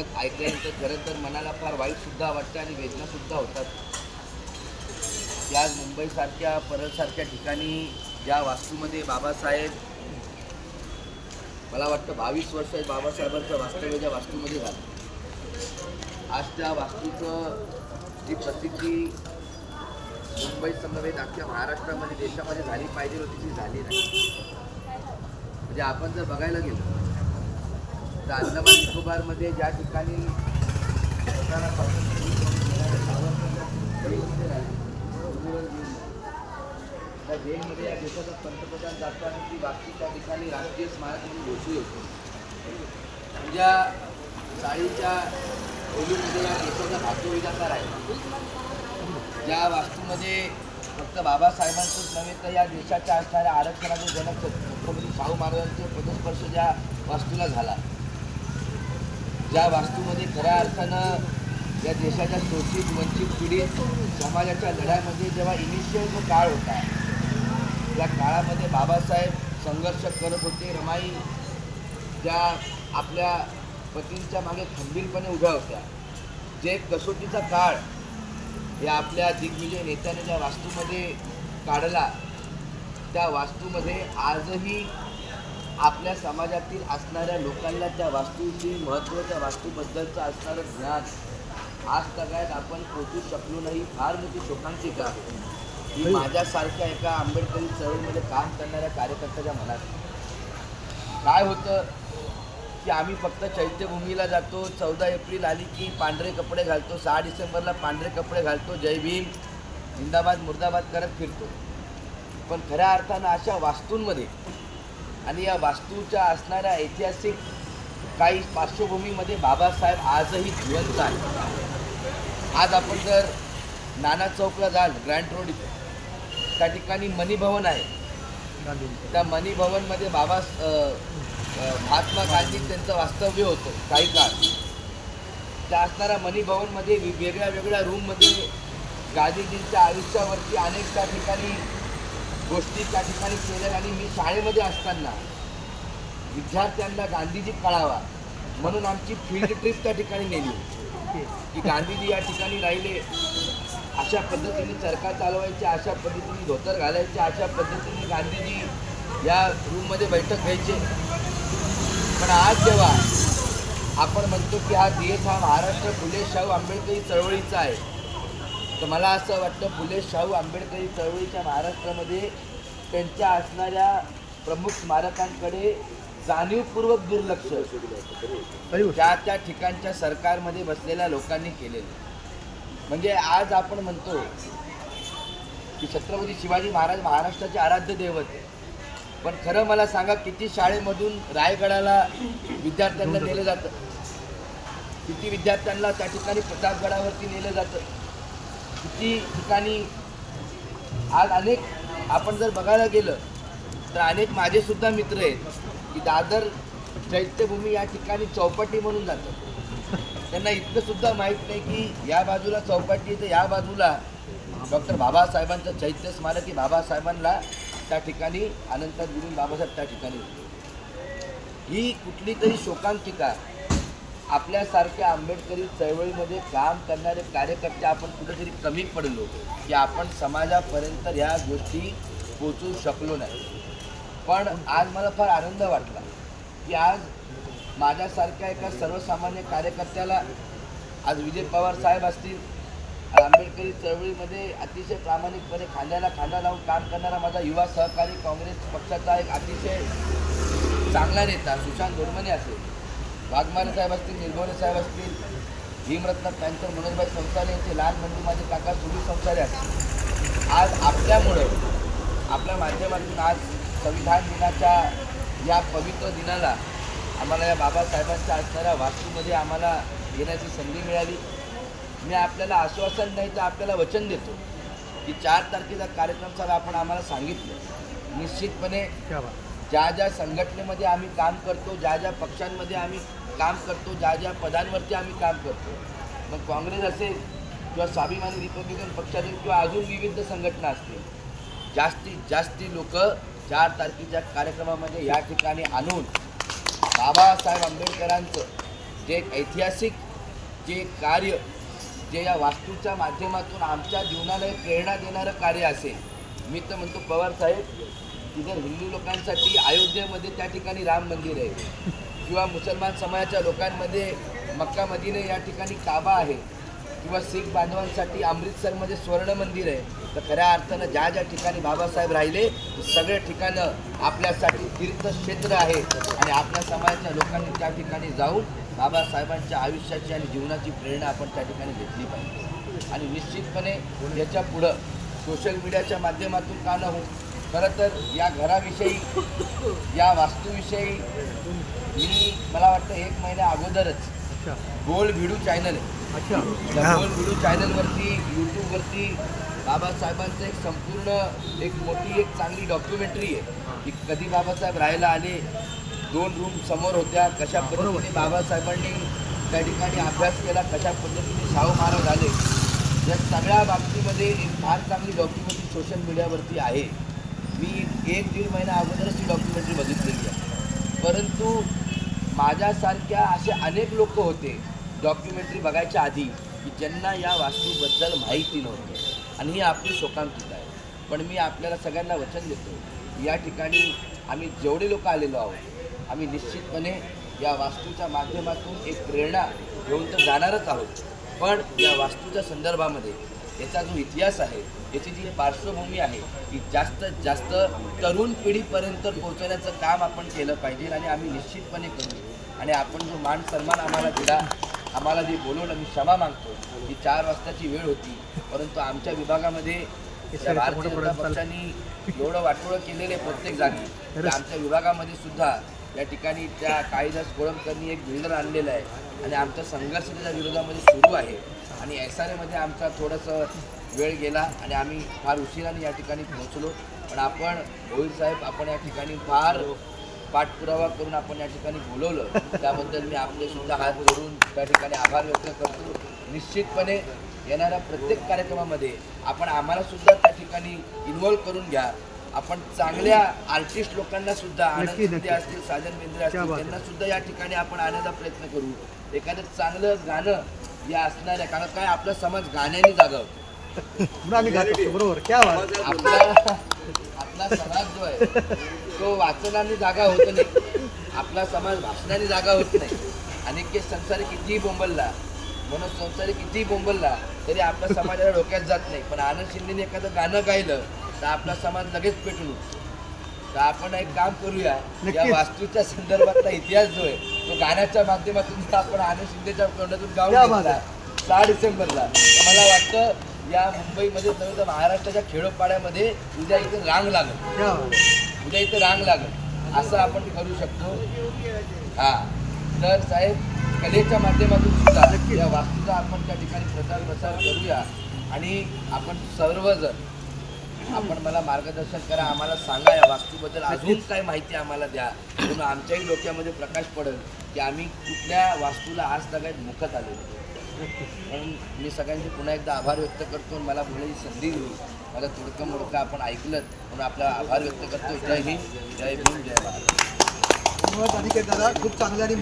ऐकलं ऐकल्यानंतर खरं तर मनाला फार वाईटसुद्धा वाटतं आणि वेदनासुद्धा होतात. त्या मुंबईसारख्या परळसारख्या ठिकाणी ज्या वास्तूमध्ये बाबासाहेब मला वाटतं बावीस वर्ष बाबासाहेबांचं वास्तव्य ज्या वास्तूमध्ये झालं. आज त्या वास्तूचं जी प्रसिद्धी मुंबई समवेत अख्ख्या महाराष्ट्रामध्ये देशामध्ये झाली पाहिजे होती ती झाली नाही. म्हणजे आपण जर बघायला गेलो तर अंदमान निकोबारमध्ये ज्या ठिकाणी जेलमध्ये त्या जेलमध्ये या देशाचा पंतप्रधान जातो आणि ती बाकी त्या ठिकाणी राष्ट्रीय स्मारक म्हणून घोषित होते. तुझ्या चाळीच्या खोलीमध्ये या देशाचा भाग्यविधाता आहे ज्या वास्तूमध्ये फक्त बाबासाहेबांचंच नव्हे तर या देशाच्या असणाऱ्या आरक्षणाचे जनक छत्रपती शाहू महाराजांचे पदस्पर्श ज्या वास्तूला झाला. ज्या वास्तूमध्ये खऱ्या अर्थानं या देशाच्या शोषित वंचित पीडित समाजाच्या लढ्यामध्ये जेव्हा इनिशियल जो काळ होता त्या काळामध्ये बाबासाहेब संघर्ष करत होते. रमाई ज्या आपल्या पतींच्या मागे खंबीरपणे उभ्या होत्या. जे कसोटीचा काळ या आपल्या दिग्विजय नेत्याने ज्या वास्तूमध्ये काढला त्या वास्तूमध्ये आजही आपल्या समाजातील असणाऱ्या लोकांना त्या वास्तूची महत्त्व त्या वास्तूबद्दलचं असणारं ज्ञान. आज तगायत आपण पोचू शकलो नाही फार मोठी शोकांतिका आहे ही माझ्यासारख्या एका आंबेडकरी चळवळीमध्ये काम करणाऱ्या कार्यकर्त्याच्या मनात. काय होतं की आम्ही फक्त चैत्यभूमीला जातो चौदा एप्रिल आली की पांढरे कपडे घालतो सहा डिसेंबरला पांढरे कपडे घालतो जय भीम जिंदाबाद मुर्दाबाद करत फिरतो. पण खऱ्या अर्थानं अशा वास्तूंमध्ये आणि या वास्तूच्या असणाऱ्या ऐतिहासिक काही पार्श्वभूमीमध्ये बाबासाहेब आजही जिवंत आहेत. आज आपण जर नाना चौकला जाल ग्रँड रोड इथे त्या ठिकाणी मणिभवन आहे. त्या मणिभवनमध्ये बाबा महात्मा गांधी त्यांचं वास्तव्य होतं काही काळ. त्या असणाऱ्या मणिभवनमध्ये वेगळ्या वेगळ्या रूममध्ये गांधीजींच्या आयुष्यावरती अनेक त्या ठिकाणी गोष्टी त्या ठिकाणी केल्या आणि मी शाळेमध्ये असताना विद्यार्थ्यांना गांधीजी कळावा म्हणून आमची फील्ड ट्रिप त्या ठिकाणी नेली. की गांधीजी या ठिकाणी राहिले. अशा पद्धतीने चरखा चालवायचे अशा पद्धतीने धोतर घालायचे अशा पद्धतीने गांधीजी या रूममध्ये बैठक घ्यायचे. पण आज जेव्हा आपण म्हणतो की हा देश हा महाराष्ट्र फुले शाहू आंबेडकरी चळवळीचा आहे तर मला असं वाटतं फुले शाहू आंबेडकरी चळवळीच्या महाराष्ट्रामध्ये त्यांच्या असणाऱ्या प्रमुख स्मारकांकडे जाणीवपूर्वक दुर्लक्ष त्या त्या ठिकाणच्या सरकारमध्ये बसलेल्या लोकांनी केलेलं. म्हणजे आज आपण म्हणतो की छत्रपती शिवाजी महाराज महाराष्ट्राचे आराध्य दैवत आहे पण खरं मला सांगा किती शाळेमधून रायगडाला विद्यार्थ्यांना नेलं जातं? किती विद्यार्थ्यांना त्या ठिकाणी प्रतापगडावरती नेलं जातं? किती ठिकाणी आज अनेक आपण जर बघायला गेलं तर अनेक माझेसुद्धा मित्र आहेत की दादर चैत्यभूमी या ठिकाणी चौपाटी म्हणून जातं त्यांना इतकं सुद्धा माहीत नाही की या बाजूला चौपाटी तर या बाजूला डॉक्टर बाबासाहेबांचं चैत्य स्मारक की बाबासाहेबांना त्या ठिकाणी अनंत गुरुन बाबासाहेब त्या ठिकाणी होते. ही कुठली तरी शोकांतिका आपल्यासारख्या आंबेडकरी चळवळीमध्ये काम करणारे कार्यकर्ते आपण कुठेतरी कमी पडलो की आपण समाजापर्यंत ह्या गोष्टी पोचू शकलो नाही. पण आज मला फार आनंद वाटला की आज माझ्यासारख्या एका सर्वसामान्य कार्यकर्त्याला आज विजय पवार साहेब असतील आंबेडकरी चळवळीमध्ये अतिशय प्रामाणिकपणे खांद्याला खांदा लावून काम करणारा माझा युवा सहकारी काँग्रेस पक्षाचा एक अतिशय चांगला नेता सुशांत धोरमने असेल वाघमारे साहेब असतील निर्भवणे साहेब असतील भीमरत्न पॅन्थर मनोजभाई संसारे यांचे लहान बंधू माझे काका सुनील संसारे असतील. आज आपल्यामुळं आपल्या माध्यमातून आज संविधान दिनाच्या या पवित्र दिनाला आम्हाला या बाबासाहेबांच्या असणाऱ्या वास्तूमध्ये आम्हाला येण्याची संधी मिळाली. मी आपल्याला आश्वासन नाही तर आपल्याला वचन देतो की चार तारखेचा कार्यक्रम सर आपण आम्हाला सांगितलं. निश्चितपणे ज्या ज्या संघटनेमध्ये आम्ही काम करतो ज्या ज्या पक्षांमध्ये आम्ही काम करतो ज्या ज्या पदांवरती आम्ही काम करतो. मग काँग्रेस असेल किंवा स्वाभिमानी रिपब्लिकन पक्ष असेल किंवा अजून विविध संघटना असतील जास्तीत जास्ती लोक चार तारखेच्या कार्यक्रमामध्ये या ठिकाणी आणून बाबासाहेब आंबेडकरांचं जे एक ऐतिहासिक जे कार्य जे या वास्तूच्या माध्यमातून आमच्या जीवनाला एक प्रेरणा देणारं कार्य असेल मी तर म्हणतो पवार साहेब तिथं हिंदू लोकांसाठी अयोध्येमध्ये त्या ठिकाणी राम मंदिर आहे. किंवा मुसलमान समाजाच्या लोकांमध्ये मक्का मदिने या ठिकाणी काबा आहे किंवा शीख बांधवांसाठी अमृतसरमध्ये स्वर्ण मंदिर आहे. तर खऱ्या अर्थानं ज्या ज्या ठिकाणी बाबासाहेब राहिले सगळे ठिकाणं आपल्यासाठी तीर्थक्षेत्र आहे. आणि आपल्या समाजाच्या लोकांनी त्या ठिकाणी जाऊन बाबासाहेबांच्या आयुष्याची आणि जीवनाची प्रेरणा आपण त्या ठिकाणी घेतली पाहिजे. आणि निश्चितपणे याच्या पुढं सोशल मीडियाच्या माध्यमातून का न हो खरं तर या घराविषयी या वास्तूविषयी मी मला वाटतं एक महिन्या अगोदरच अच्छा. गोल व्हिडिओ चॅनल आहे. अच्छा. त्या गोल व्हिडिओ चॅनलवरती यूट्यूबवरती बाबासाहेबांचं एक संपूर्ण एक मोठी एक चांगली डॉक्युमेंटरी आहे. की कधी बाबासाहेब राहायला आले दोन रूम समोर होत्या कशा पद्धतीने बाबासाहेबांनी त्या ठिकाणी अभ्यास केला कशा पद्धतीने शाहू महाराज आले. या सगळ्या बाबतीमध्ये एक फार चांगली डॉक्युमेंटरी सोशल मीडियावरती आहे. मी एक दीड महिना अगोदरच ती डॉक्युमेंटरी बघितलेली आहे. परंतु माझ्यासारख्या असे अनेक लोक होते डॉक्युमेंटरी बघायच्या आधी की ज्यांना या वास्तूबद्दल माहिती नव्हतं. आणि ही आपली शोकांतिका आहे. पण मी आपल्याला सगळ्यांना वचन देतो या ठिकाणी आम्ही जेवढे लोक आलेलो आहोत आम्ही निश्चितपणे या वास्तूच्या माध्यमातून एक प्रेरणा घेऊन तर जाणारच आहोत. पण या वास्तूच्या संदर्भामध्ये याचा जो इतिहास आहे याची जी पार्श्वभूमी आहे ती जास्तीत जास्त तरुण पिढीपर्यंत पोहोचवण्याचं काम आपण केलं पाहिजे आणि आम्ही निश्चितपणे करू. आणि आपण जो मान सन्मान आम्हाला दिला आम्हाला जे बोलवलं मी क्षमा मागतो. ही चार वाजताची वेळ होती परंतु आमच्या विभागामध्ये भारतीय जनता पक्षाने एवढं वाटोळं केलेलं आहे प्रत्येक जागी आमच्या विभागामध्ये सुद्धा या ठिकाणी त्या काळीदास कोळंबकरनी एक बिल्डर आणलेला आहे. आणि आमचा संघर्ष त्याच्या विरोधामध्ये सुरू आहे. आणि एस आर एमध्ये आमचा थोडंसं वेळ गेला आणि आम्ही फार उशिराने या ठिकाणी पोहोचलो. पण आपण भोईर साहेब आपण या ठिकाणी फार पाठपुरावा करून आपण या ठिकाणी बोलवलं. त्याबद्दल मी आपले सुद्धा हात जोडून त्या ठिकाणी आभार व्यक्त करतो. निश्चितपणे येणाऱ्या प्रत्येक कार्यक्रमामध्ये आपण आम्हाला सुद्धा त्या ठिकाणी इन्व्हॉल्व करून घ्या. आपण चांगल्या आर्टिस्ट लोकांना सुद्धा आनंद. असतील साजन बेंद्रे असतील त्यांना सुद्धा या ठिकाणी आपण आणण्याचा प्रयत्न करू. एखादं चांगलं गाणं या असणाऱ्या कारण काय आपला समाज गाण्याने जागावतो म्हणून आम्ही गात असतो बरोबर. क्या बात आपला आपला समाज जो आहे तो वाचनाने जागा होत नाही. आपला समाज भाषणाने जागा होत नाही. अनेक संसार कितीही बोंबलला म्हणून संसारी कितीही बोंबलला तरी आपल्या समाजाला डोक्यात जात नाही. पण आनंद शिंदेने एखादं गाणं गायलं तर आपला समाज लगेच पेटून उठतो. तर आपण एक काम करूया या नक्कीच. वास्तूच्या संदर्भातला इतिहास जो आहे गाण्याच्या माध्यमातून आपण आनंद शिंदेच्या तोंडातून क्या गाऊन सहा डिसेंबरला. मला वाटतं या मुंबईमध्ये नव्हे तर महाराष्ट्राच्या खेडोपाड्यामध्ये उद्या इथे रांग लागल. उद्या इथे रांग लागल. असं आपण करू शकतो. हा. तर साहेब कलेच्या माध्यमातून सुद्धा. या वास्तूचा आपण त्या ठिकाणी प्रचार प्रसार करूया. आणि आपण सर्वजण आपण मला मार्गदर्शन करा आम्हाला सांगा या वास्तूबद्दल. अजून काय माहिती आम्हाला द्या. म्हणून आमच्याही डोक्यामध्ये प्रकाश पडेल. की आम्ही कुठल्या वास्तूला आज तगायत मुखत आलेलो म्हणून मी सगळ्यांचे पुन्हा एकदा आभार व्यक्त करतो आणि मला बोलायची संधी दिली. मला थोडकं मोडकं आपण ऐकलं म्हणून आपला आभार व्यक्त करतो. जय हिंद जय भीम जय भारत. धन्यवाद अनिकेत दादा. खूप चांगलं आणि